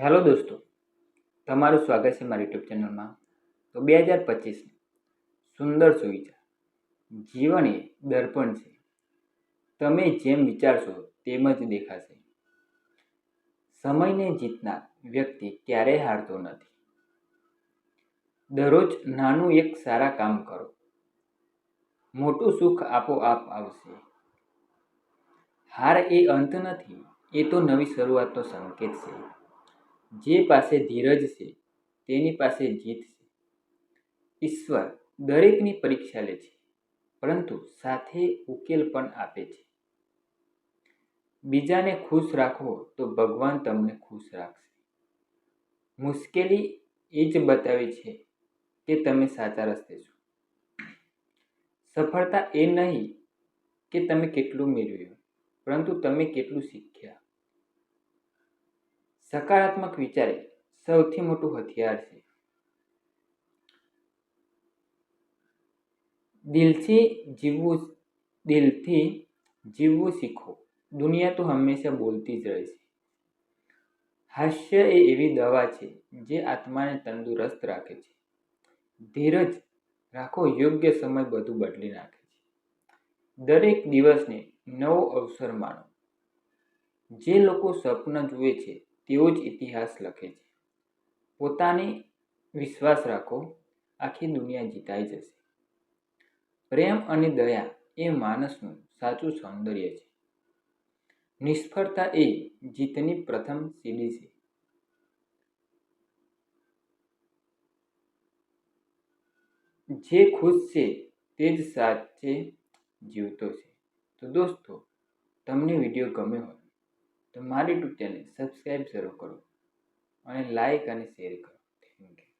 Hello દોસ્તો, તમારું સ્વાગત છે મારી યુટ્યુબ ચેનલમાં. તો બે હજાર પચીસ, સુંદર સુવિચાર. જીવન એ દર્પણ છે. તમે જેમ વિચારશો તેમ જ દેખાશે. સમયને જીતનાર વ્યક્તિ ક્યારેય હારતો નથી. દરરોજ નાનું એક સારા કામ કરો. મોટું સુખ આપોઆપ આવશે. હાર એ અંત નથી, એ તો નવી શરૂઆતનો સંકેત છે. જે પાસે ધીરજ છે, તેની પાસે જીત છે. ઈશ્વર દરેકની પરીક્ષા લે છે, પરંતુ સાથે ઉકેલ પણ આપે છે. બીજાને ખુશ રાખો તો ભગવાન તમને ખુશ રાખશે. મુશ્કેલી એ જ બતાવે છે કે તમે સાચા રસ્તે છો. સફળતા એ નહીં કે તમે કેટલું મેળવ્યું, પરંતુ તમે કેટલું શીખ્યા. સકારાત્મક વિચારે સૌથી મોટું હથિયાર છે. દિલથી જીવવું દિલથી જીવવું શીખો. દુનિયા તો હંમેશા બોલતી જ રહે છે. હાસ્ય એ એવી દવા છે જે આત્માને તંદુરસ્ત રાખે છે. ધીરજ રાખો યોગ્ય સમય બધું બદલી નાખે છે. દરેક દિવસને નવો અવસર માણો. જે લોકો સ્વપ્ન જુએ છે તેઓ જ ઇતિહાસ લખે છે. પોતાને વિશ્વાસ રાખો, આખી દુનિયા જીતાઈ જશે. પ્રેમ અને દયા એ માણસનું સાચું સૌંદર્ય છે. નિષ્ફળતા એ જીતની પ્રથમ સીડી છે. જે ખુશ છે તે જ સાચે જીવતો છે. તો દોસ્તો, તમને વીડિયો ગમ્યો હોય તો મારી યુટ્યુબ ચેનલ સબસ્ક્રાઈબ જરૂર કરો અને લાઇક અને શેર કરો. Thank you